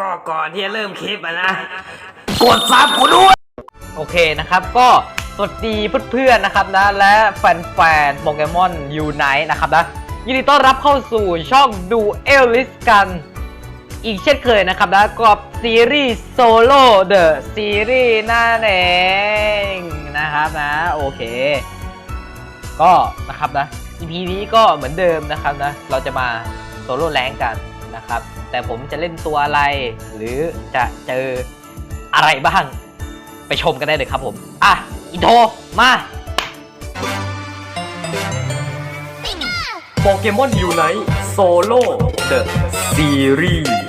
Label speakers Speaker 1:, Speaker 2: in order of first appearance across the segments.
Speaker 1: ก็ก่อนที่จะเริ่มคลิปอะนะ กดซับกูด้วย
Speaker 2: โอเคนะครับก็สวัสดีเพื่อนๆนะครับนะ และแฟนๆโปเกมอนยูไนนะครับนะยินดีต้อนรับเข้าสู่ช่องดูเอลลิสกัน อีกเช่นเคยนะครับนะกับซีรีส์โซโล่เดอะซีรีส์นั่นเองนะครับนะ โอเค ก็นะครับนะ EP นี้ก็เหมือนเดิมนะครับนะ เราจะมาโซโล่แรงกัน นะครับ แต่ผมจะเล่นตัวอะไร หรือจะเจออะไรบ้าง ไปชมกันได้เลยครับผม อะ อินโทรมา
Speaker 1: โปเกมอนยูไนโซโล่เดอะซีรีส์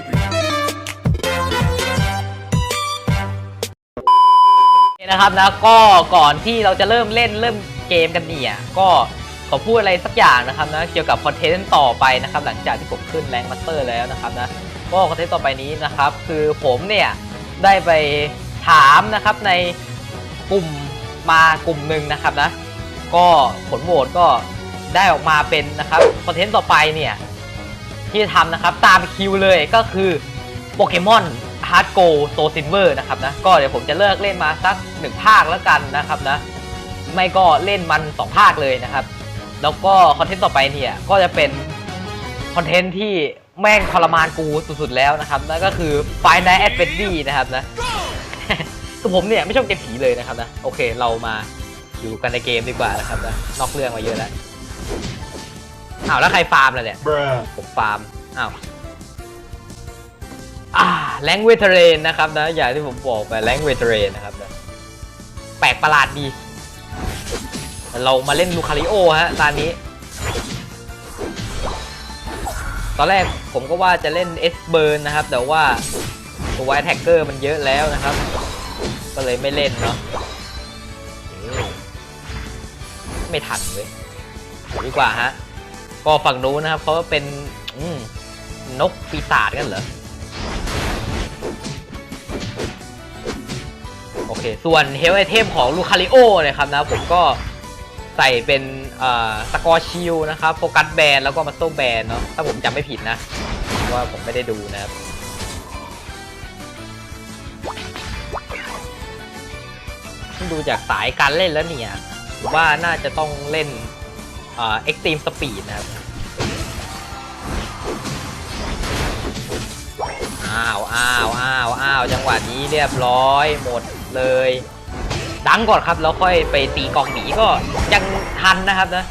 Speaker 2: นะครับนะก็ก่อนที่เราจะเริ่มเล่นเริ่มเกมกันเนี่ยก็ ขอพูดอะไรสักอย่างนะครับนะเกี่ยวกับคอนเทนต์ต่อไปนะครับหลังจากที่ผมขึ้นแรงมาสเตอร์แล้วนะครับนะก็คอนเทนต์ต่อไปนี้นะครับคือผมเนี่ยได้ไปถามนะครับในกลุ่มมากลุ่มหนึ่งนะครับนะก็ผลโหวตก็ได้ออกมาเป็นนะครับคอนเทนต์ต่อไปเนี่ยที่จะทำนะครับตามคิวเลยก็คือโปเกมอนฮาร์ดโกโซซินเวอร์นะครับนะก็เดี๋ยวผมจะเลิกเล่นมาสักหนึ่งภาคแล้วกันนะครับนะไม่ก็เล่นมัน2ภาคเลยนะครับ แล้วก็คอนเทนต์ต่อไปเนี่ยก็จะเป็นคอนเทนต์ที่แม่งทรมานกูสุดๆแล้วนะครับนั่นก็คือ Five Nights at Freddy นะครับนะคือผมเนี่ยไม่ชอบเกมผีเลยนะครับนะโอเคเรามาอยู่กันในเกมดีกว่านะครับนะนอกเรื่องมาเยอะแล้วอ้าวแล้วใครฟาร์มล่ะเนี่ยผมฟาร์มอ้าวอ่าแรงเวเทเรนนะครับนะอย่างที่ผมบอกไปแรงเวเทเรนนะครับนะแปลกประหลาดดี เรามาเล่นลูคาริโอฮะตอนนี้ ตอนแรกผมก็ว่าจะเล่นเอสเบิร์นนะครับ แต่ว่าตัวไวท์แท็กเกอร์มันเยอะแล้วนะครับ ก็เลยไม่เล่นเนาะไม่ทันเว้ยดีกว่าฮะ ก็ฝั่งนู้นนะครับเขาเป็นนกปีศาจกันเหรอ โอเค ส่วนเฮลไอเทมของลูคาริโอเนี่ยครับนะผมก็ ใส่เป็นสกอร์ชิลนะครับโฟกัสแบนแล้วก็มาสโตแบนเนาะถ้าผมจำไม่ผิดนะเพราะว่าผมไม่ได้ดูนะครับดูจากสายการเล่นแล้วเนี่ยว่าน่าจะต้องเล่นเอ่อ Extreme Speed นะครับอ้าวอ้าวอ้าวอ้าวจังหวะนี้เรียบร้อยหมดเลย ดังก่อนครับแล้วค่อยไปตีกองหมีก็ยังทันนะครับนะ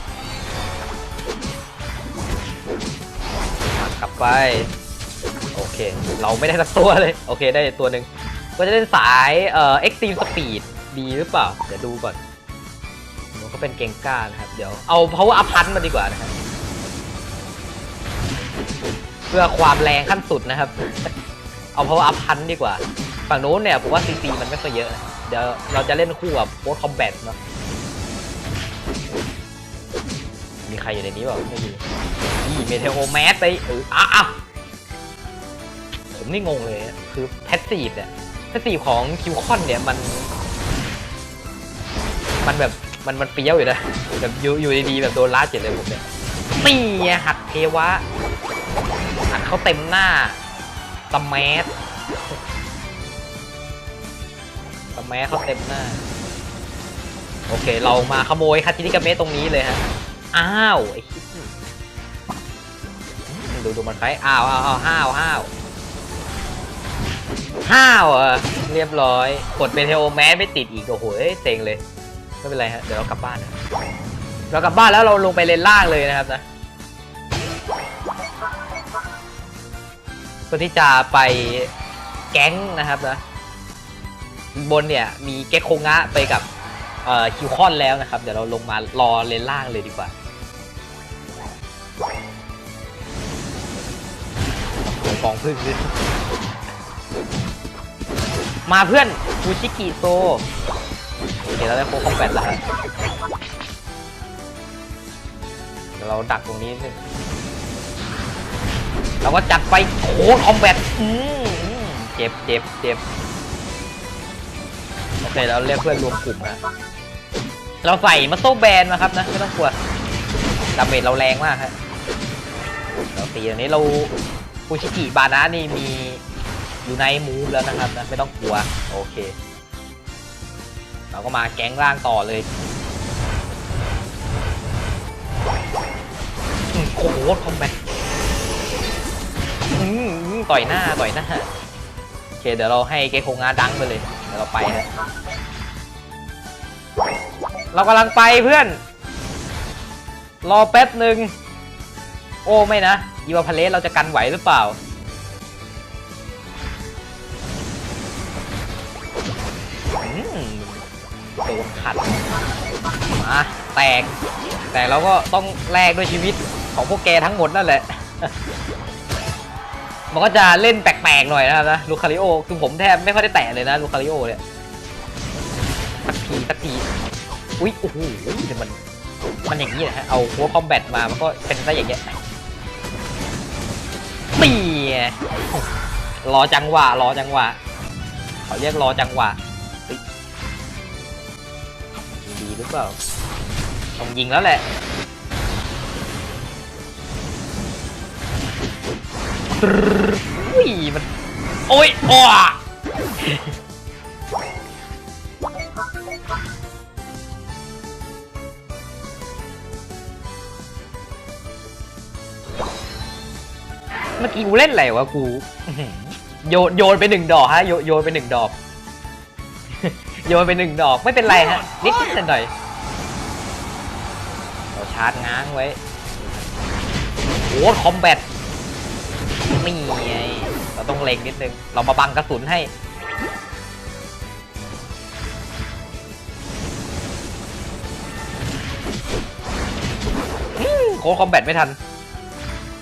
Speaker 2: กลับไป โอเค เราไม่ได้สักตัวเลย โอเคได้ตัวหนึ่งก็จะเล่นสายเอ่อ Extreme Speed ดีหรือเปล่า เดี๋ยวดูก่อนมันก็เป็นเกงก้านะครับ เดี๋ยวเอา power up พันมาดีกว่านะครับ เพื่อความแรงขั้นสุดนะครับ เอา power up พันดีกว่า ฝั่งโน้นเนี่ยผมว่าซีซีมันไม่ค่อยเยอะนะ เดี๋ยวเราจะเล่นคู่กับโ o สคอมแบทเนาะมีใครอยู่ในนี้เปล่าไม่มีนี่เมเทโอแมสไปเอออ้าวผมนี่งงเลยคือแพสซีฟเนี่ยแพสซีฟของคิวคอนเนี่ยมัน มันแบบมันมันเปรี้ยวอยู่นะแบบอยู่อยู่ดีๆแบบโดนล่าเจ็ดเลยผมเนี่ยนี่หักเทวะหักเขาเต็มหน้าสแมัส แมัสเขาเต็มหน้า โอเค เรามาขโมยคาตินิกาเมะตรงนี้เลยฮะ อ้าวไอ้ดูดูมันไปอ้าวอ้าวอ้าวห้าวห้าวห้าวเหรอะเรียบร้อย กดเป็นเทโอแมสไม่ติดอีก โอ้โหเอ้ยเซ็งเลย ไม่เป็นไรฮะ เดี๋ยวเรากลับบ้านนะเรากลับบ้านแล้วเราลงไปเลนล่างเลยนะครับนะเพื่อที่จะไปแก๊งนะครับนะ บนเนี่ยมีเก็กโคงะไปกับคิวคอนแล้วนะครับ เดี๋ยวเราลงมารอเลนล่างเลยดีกว่าโอ้ยกองพึ่งด้วยมาเพื่อนฟูชิกิโซโอเคเราได้โค้คอมแบทแล้วฮะเดี๋ยวเราดักตรงนี้นึงเราก็จัดไปโค้คอมแบทอืมเจ็บเจ็บเจ็บ โอเคเราเรียกเพื่อนรวมกลุ่มนะเราใส่มาโซแบนมาครับนะไม่ต้องกลัวดาเมจเราแรงมากฮะเราตีอันนี้เราฟูชิกิบานะนี่มีอยู่ในมูฟแล้วนะครับนะไม่ต้องกลัวโอเค เราก็มาแก๊งล่างต่อเลยโอ้โหคอมแบทอืมอืมต่อยหน้าต่อยหน้าโอเคเดี๋ยวเราให้เกโคงาดังไปเลย เดี๋ยวเราไปฮะเรากำลังไปเพื่อน รอแป๊บหนึ่ง โอ้ไม่นะอีวาพาเลสเราจะกันไหวหรือเปล่า โดนขัด มาแตก แต่เราก็ต้องแลกด้วยชีวิตของพวกแกทั้งหมดนั่นแหละ มันก็จะเล่นแปลกๆหน่อยนะครับนะลูคาริโอคือผมแทบไม่ค่อยได้แตะเลยนะลูคาริโอเนี่ยสักทีสักทีอุ้ยโอ้โหเดี๋ยวมันมันอย่างนี้นะฮะเอาหัวคอมแบทมามันก็เป็นได้อย่างเงี้ยตีรอจังหวะรอจังหวะเขาเรียกรอจังหวะดีหรือเปล่าต้องยิงแล้วแหละ อุ้ยมันโอ้ยอ้อเมื่อกี้กูเล่นอะไรวะกูอื้อหือโยนโยนไปหนึ่งดอกฮะโยโยนไปหนึ่งดอก โยนไปหนึ่งดอกไม่เป็นไรฮะนิดนิดหน่อยหน่อยเราชาร์จง้างไว้โอ้คอมแบท นี่ไงเราต้องเล็งนิดนึง เรามาบังกระสุนให้ โค้ดคอมแบทไม่ทัน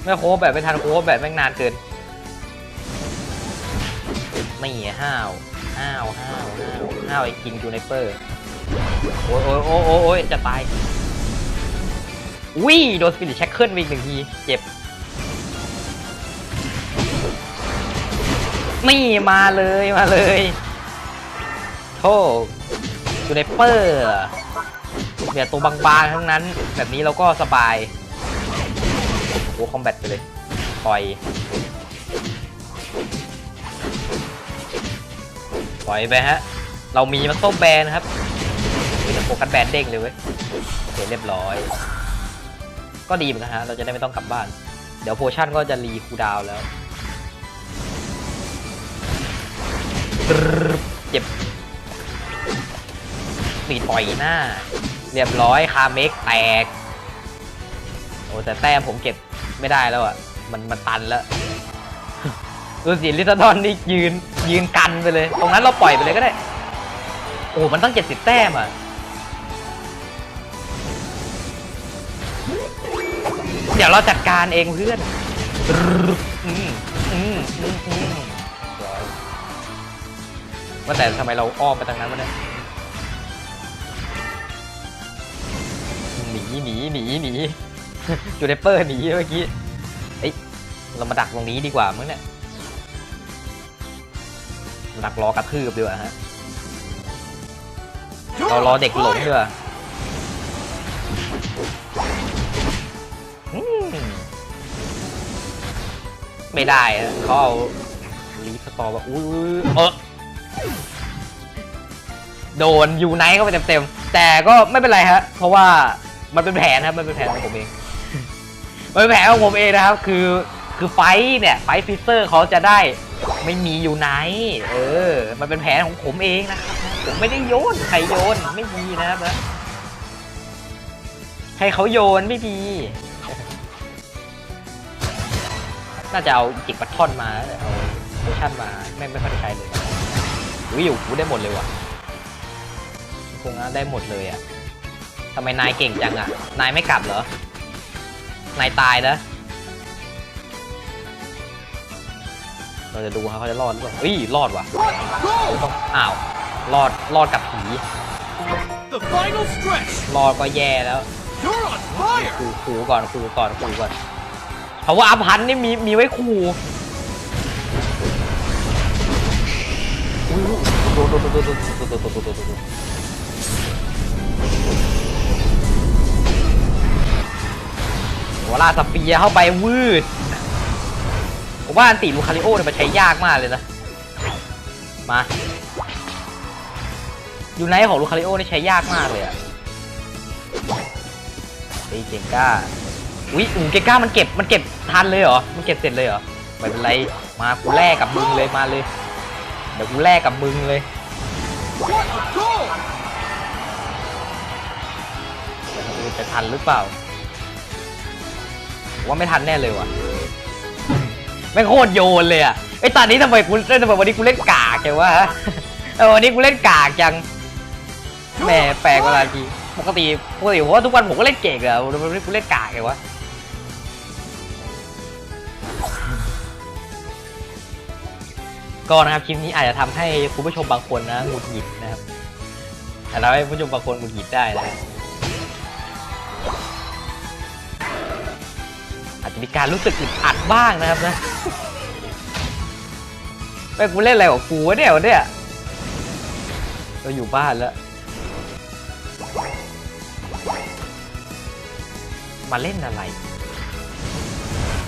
Speaker 2: ไม่โค้ดแบบไม่ทันโค้ดแบบแม่งนานเกินไม่ห้าวห้าวห้าวห้าวห้าวไอ้คิงจูไนเปอร์โอ้ยโอ้ยโอ้ยโอ้ยจะตายวิ่งโดนสปิริตแช็คเคิลไปอีกหนึ่งที เจ็บ นี่มาเลยมาเลยโธ่จูไนเปอร์เนี่ยตัวบางๆทั้งนั้น แบบนี้เราก็สบายโอ้คอมแบทไปเลยปล่อยปล่อยไปฮะ เรามีมันส้มแบนนะครับมีแต่โฟกัสแบนเด้งเลยเว้ยโอเคเรียบร้อย ก็ดีเหมือนกันฮะ เราจะได้ไม่ต้องกลับบ้าน เดี๋ยวโพชั่นก็จะรีคูดาวแล้ว เจ็บมีต่อยหน้า เรียบร้อยคาเมกแตก โอ้แต่แต้มผมเก็บไม่ได้แล้วอะ มันมันตันแล้วดูสิลิซาดอนนี่ยืนยืนกันไปเลย ตรงนั้นเราปล่อยไปเลยก็ได้ โอ้มันต้องเจ็ดสิบแต้มอะเดี๋ยวเราจัดการเองเพื่อน อืมอืมอืม ว่าแต่ทำไมเราอ้อมไปทางนั้นวะเนี่ยหนีหนีหนีหนีจูเดเปอร์หนีเมื่อกี้เอ้ยเรามาดักตรงนี้ดีกว่ามั้งเนี่ยดักรอกระทืบดีกว่าฮะเรารอเด็กหลงดีกว่าอืมไม่ได้เขาเอาลีสตอร์ว่าอุ้ยเออ โดนยูไนท์เข้าไปเต็มๆแต่ก็ไม่เป็นไรฮะ เพราะว่ามันเป็นแผนครับมันเป็นแผนของผมเองมันเป็นแผนของผมเองนะครับ คือคือไฟท์เนี่ยไฟท์ฟิเซอร์เขาจะได้ไม่มีอยู่ไหนเออ มันเป็นแผนของผมเองนะครับ ผมไม่ได้โยนใครโยนไม่มีนะครับนะให้เขาโยนไม่มีน่าจะเอาจิกบัตทอนมาเอาโพชั่นมาไม่ไม่ค่อยได้ใช้เลย อุ้ยอยู่กูได้หมดเลยว่ะคงได้หมดเลยอะทำไมนายเก่งจังอะ นายไม่กลับเหรอ นายตายนะ เราจะดูครับเขาจะรอดหรือเปล่าเฮ้ยรอดว่ะต้องอ้าวรอดรอดกับผี
Speaker 3: The final stretch!
Speaker 2: รอดก็แย่แล้ว
Speaker 3: You're on fire!
Speaker 2: ขู่ขู่ก่อนขู่ก่อนขู่ก่อนเพราะว่าอัพฮันนี่มีมีไว้ขู่ โดนโดนโดนโดนโดนโดดโดดโดดหัวลาสเปียเข้าไปวืดผมว่าอันติลูคาริโอเนี่ยมันใช้ยากมากเลยนะ มาอยู่ไนของลูคาริโอนี่ใช้ยากมากเลยอะเฮ้ยเจงก้าอุ้ยอูเจงก้ามันเก็บมันเก็บทันเลยเหรอ มันเก็บเสร็จเลยเหรอไม่เป็นไร มากูแลกกับมึงเลยมาเลย เดี๋ยวกูแลกกับมึงเลย
Speaker 3: What a goal!
Speaker 2: จะทันหรือเปล่า ว่าไม่ทันแน่เลยว่ะ ไม่โคตรโยนเลยอะไอ้ตอนนี้ทำไมกูทำไมวันนี้กูเล่นกากจังวะเออวันนี้กูเล่นกากจังแหมแปลกเวลาทีปกติปกติผมว่าทุกวันผมก็เล่นเก่งอะวันนี้กูเล่นกากจังวะ ก็นะครับคลิปนี้อาจจะทำให้คุณผู้ชมบางคนนะหงุดหงิดนะครับอาจจะทำให้คุณผู้ชมบางคนหงุดหงิดได้นะอาจจะมีการรู้สึกอึดอัดบ้างนะครับนะไปกูเล่นอะไรของกูวะเนี่ยวันเนี้ยเราอยู่บ้านแล้ว มาเล่นอะไร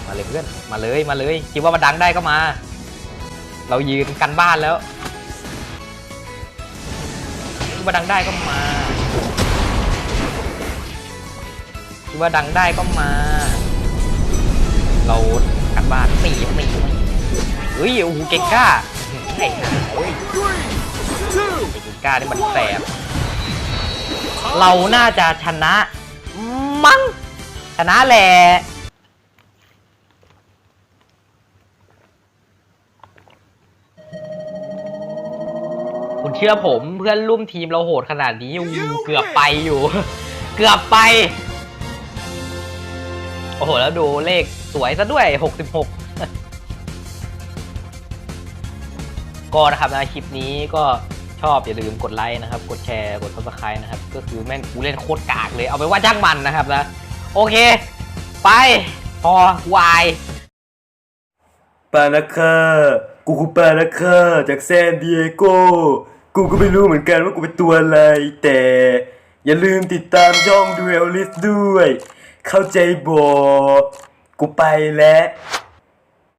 Speaker 2: มาเลยเพื่อน มาเลย มาเลย คิดว่ามันดังได้ก็มา เรายืนกันบ้านแล้วว่าดังได้ก็มาว่าดังได้ก็มา เรากลับบ้านตีตีเฮ้ยโอ้โหเก่งกล้าไอ้ห่เฮ้ยเก่งกล้านี่มันแสบเราน่าจะชนะมั้งชนะแหละ คุณเชื่อผมเพื่อนร่วมทีมเราโหดขนาดนี้อู้เกือบไปอยู่ เกือบไป โอ้โห แล้วดูเลขสวยซะด้วย 66 ก็นะครับนะคลิปนี้ก็ชอบอย่าลืมกดไลค์นะครับ กดแชร์กด subscribe นะครับ ก็คือแม่งกูเล่นโคตรกากเลยเอาไปว่าจ้างมันนะครับนะ โอเค ไป พอวาย
Speaker 1: ปานาคากูคือปานาคาจากแซนดิเอโก กูก็ไม่รู้เหมือนกันว่ากูเป็นตัวอะไร แต่อย่าลืมติดตามช่องดูเอลลิสด้วย เข้าใจบอกกูไปแล้ว